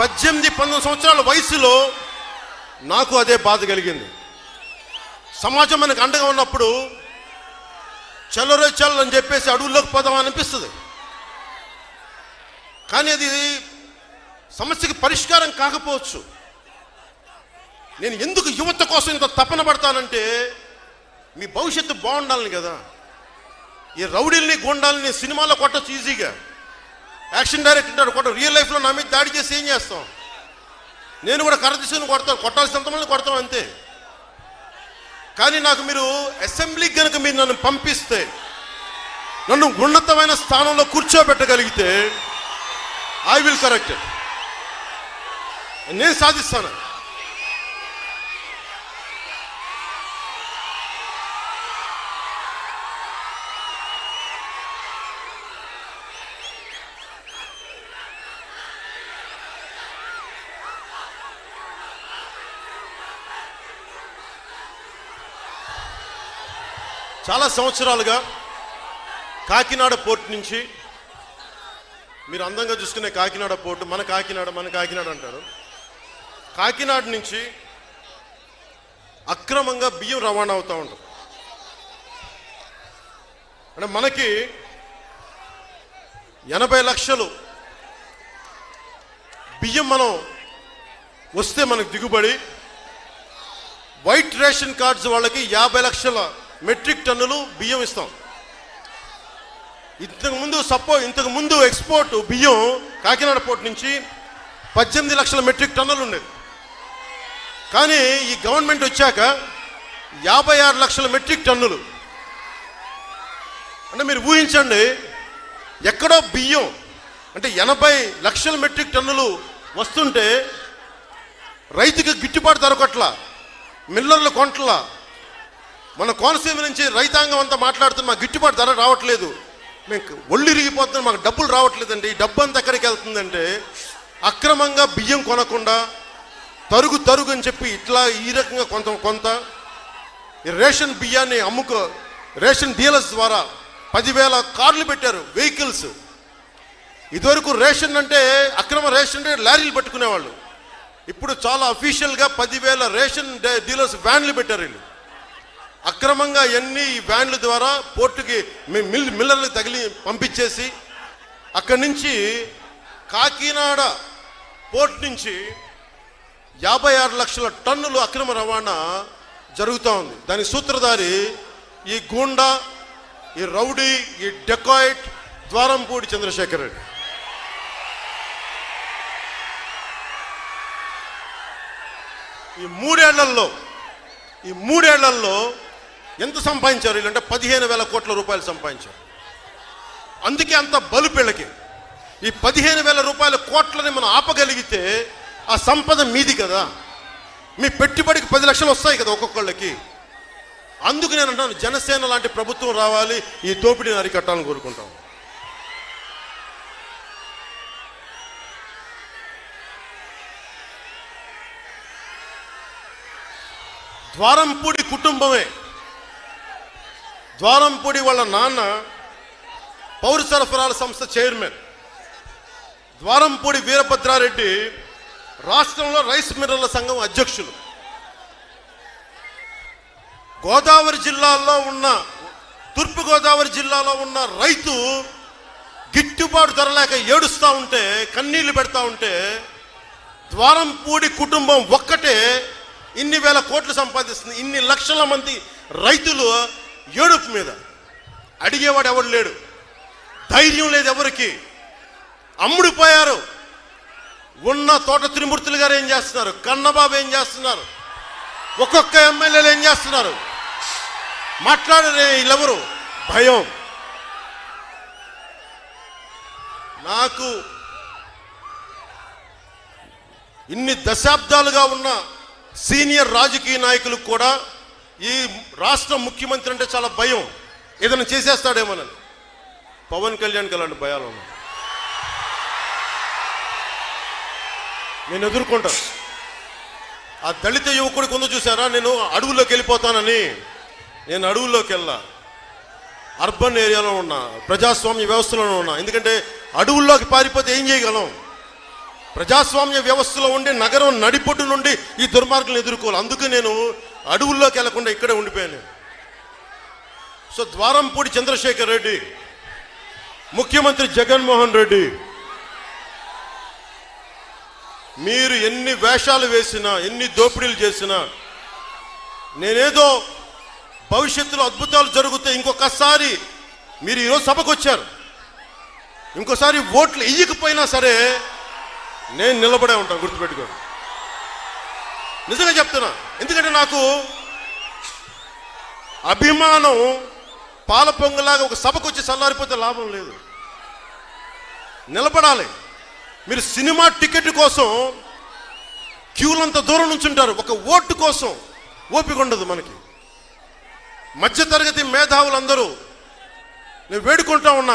పద్దెనిమిది పంతొమ్మిది సంవత్సరాల వయసులో నాకు అదే బాధ కలిగింది. సమాజం మనకు అండగా ఉన్నప్పుడు చల్లరే చల్ అని చెప్పేసి అడవుల్లోకి పోదామని అనిపిస్తుంది. కానీ అది సమస్యకి పరిష్కారం కాకపోవచ్చు. నేను ఎందుకు యువత కోసం ఇంత తపన పడతానంటే మీ భవిష్యత్తు బాగుండాలని కదా. ఈ రౌడీల్ని గుండాలని సినిమాలో కొట్టచ్చు ఈజీగా. యాక్షన్ డైరెక్ట్ ఉంటాడు కొట్ట రియల్ లైఫ్లో నా మీద దాడి చేసి ఏం చేస్తాం? నేను కూడా కర్ర తీసుకుని కొడతాను కొట్టాల్సినంతమంది కొడతాం అంతే. కానీ నాకు మీరు అసెంబ్లీకి కనుక మీరు నన్ను పంపిస్తే నన్ను ఉన్నతమైన స్థానంలో కూర్చోబెట్టగలిగితే ఐ విల్ కరెక్ట్ నేను సాధిస్తాను. చాలా సంవత్సరాలుగా కాకినాడ పోర్ట్ నుంచి మీరు అందంగా చూసుకునే కాకినాడ పోర్టు మన కాకినాడ మన కాకినాడ అంటారు. కాకినాడ నుంచి అక్రమంగా బియ్యం రవాణా అవుతూ ఉంటుంది అంటే మనకి ఎనభై లక్షలు బియ్యం మనం వస్తే మనకు దిగుబడి వైట్ రేషన్ కార్డ్స్ వాళ్ళకి యాభై లక్షల మెట్రిక్ టన్నులు బియ్యం ఇస్తాం. ఇంతకు ముందు సపో ఇంతకు ముందు ఎక్స్పోర్ట్ బియ్యం కాకినాడ పోర్ట్ నుంచి పద్దెనిమిది లక్షల మెట్రిక్ టన్నులు ఉండేది కానీ ఈ గవర్నమెంట్ వచ్చాక యాభై ఆరు లక్షల మెట్రిక్ టన్నులు. అంటే మీరు ఊహించండి ఎక్కడో బియ్యం అంటే ఎనభై లక్షల మెట్రిక్ టన్నులు వస్తుంటే రైతుకి గిట్టుబాటు దొరకట్ల మిల్లర్లు కొంటలా మన కోనసీమ నుంచి రైతాంగం అంతా మాట్లాడుతున్న మాకు గిట్టుబాటు ధర రావట్లేదు. మేము ఒళ్ళు ఇరిగిపోతున్నాం మాకు డబ్బులు రావట్లేదండి. ఈ డబ్బు అంతా ఎక్కడికి వెళ్తుందంటే అక్రమంగా బియ్యం కొనకుండా తరుగు తరుగు అని చెప్పి ఇట్లా ఈ రకంగా కొంత కొంత రేషన్ బియ్యాన్ని అమ్ముకో రేషన్ డీలర్స్ ద్వారా పదివేల కార్లు పెట్టారు వెహికల్స్. ఇదివరకు రేషన్ అంటే అక్రమ రేషన్ అంటే లారీలు పెట్టుకునేవాళ్ళు. ఇప్పుడు చాలా అఫీషియల్గా పదివేల రేషన్ డీలర్స్ వ్యాన్లు పెట్టారు వీళ్ళు. అక్రమంగా ఎన్ని ఈ వ్యాన్ల ద్వారా పోర్టుకి మీ- మిల్ మిల్లర్లకు తగిలి పంపించేసి అక్కడి నుంచి కాకినాడ పోర్ట్ నుంచి యాభై ఆరు లక్షల టన్నులు అక్రమ రవాణా జరుగుతూ ఉంది. దాని సూత్రధారి ఈ గూండా ఈ రౌడీ ఈ డెకాయిట్ ద్వారంపూడి చంద్రశేఖర్ రెడ్డి. ఈ మూడేళ్ళలో ఈ మూడేళ్ళలో ఎంత సంపాదించారు వీళ్ళంటే పదిహేను వేల కోట్ల రూపాయలు సంపాదించారు. అందుకే అంత బలుపిళ్ళకి ఈ పదిహేను వేల రూపాయల కోట్లని మనం ఆపగలిగితే ఆ సంపద మీది కదా. మీ పెట్టుబడికి పది లక్షలు వస్తాయి కదా ఒక్కొక్కళ్ళకి. అందుకు నేను అంటాను జనసేన లాంటి ప్రభుత్వం రావాలి ఈ దోపిడీని అరికట్టాలని కోరుకుంటాం. ద్వారంపూడి కుటుంబమే ద్వారంపూడి వాళ్ళ నాన్న పౌర సరఫరాల సంస్థ చైర్మన్. ద్వారంపూడి వీరభద్రారెడ్డి రాష్ట్రంలో రైస్ మిల్లర్ల సంఘం అధ్యక్షులు. గోదావరి జిల్లాలో ఉన్న తూర్పుగోదావరి జిల్లాలో ఉన్న రైతు గిట్టుబాటు ధర లేక ఏడుస్తూ ఉంటే కన్నీళ్ళు పెడతా ఉంటే ద్వారంపూడి కుటుంబం ఒక్కటే ఇన్ని వేల కోట్లు సంపాదిస్తుంది. ఇన్ని లక్షల మంది రైతులు ఏడుపు మీద. అడిగేవాడు ఎవడు లేడు. ధైర్యం లేదు ఎవరికి. అమ్ముడిపోయారు ఉన్న తోట త్రిమూర్తులు గారు ఏం చేస్తున్నారు? కన్నబాబు ఏం చేస్తున్నారు? ఒక్కొక్క ఎమ్మెల్యేలు ఏం చేస్తున్నారు? మాట్లాడరే వీళ్ళెవరు? భయం. నాకు ఇన్ని దశాబ్దాలుగా ఉన్న సీనియర్ రాజకీయ నాయకులు కూడా ఈ రాష్ట్ర ముఖ్యమంత్రి అంటే చాలా భయం. ఏదైనా చేసేస్తాడేమోనని పవన్ కళ్యాణ్కి అలాంటి భయాలు ఉన్నాయి? నేను ఎదుర్కొంటాను ఆ దళిత యువకుడి కొంత చూసారా నేను అడవుల్లోకి వెళ్ళిపోతానని. నేను అడవుల్లోకి వెళ్ళా. అర్బన్ ఏరియాలో ఉన్నా ప్రజాస్వామ్య వ్యవస్థలోనే ఉన్నా. ఎందుకంటే అడవుల్లోకి పారిపోతే ఏం చేయగలం? ప్రజాస్వామ్య వ్యవస్థలో ఉండి నగరం నడిపొట్టు నుండి ఈ దుర్మార్గులను ఎదుర్కోవాలి. అందుకే నేను అడవుల్లోకి వెళ్ళకుండా ఇక్కడే ఉండిపోయాను సో ద్వారంపూడి చంద్రశేఖర్ రెడ్డి ముఖ్యమంత్రి జగన్మోహన్ రెడ్డి మీరు ఎన్ని వేషాలు వేసినా ఎన్ని దోపిడీలు చేసినా నేనేదో భవిష్యత్తులో అద్భుతాలు జరుగుతాయి ఇంకొకసారి మీరు ఈరోజు సభకు వచ్చారు. ఇంకోసారి ఓట్లు ఇయ్యకపోయినా సరే నేను నిలబడే ఉంటాను గుర్తుపెట్టుకోండి. నిజంగా చెప్తున్నా. ఎందుకంటే నాకు అభిమానం పాల పొంగులాగా ఒక సభకు వచ్చి చల్లారిపోతే లాభం లేదు. నిలబడాలి. మీరు సినిమా టికెట్ కోసం క్యూలంత దూరం నుంచి ఉంటారు. ఒక ఓటు కోసం ఓపిక ఉండదు మనకి. మధ్యతరగతి మేధావులందరూ నేను వేడుకుంటా ఉన్నా.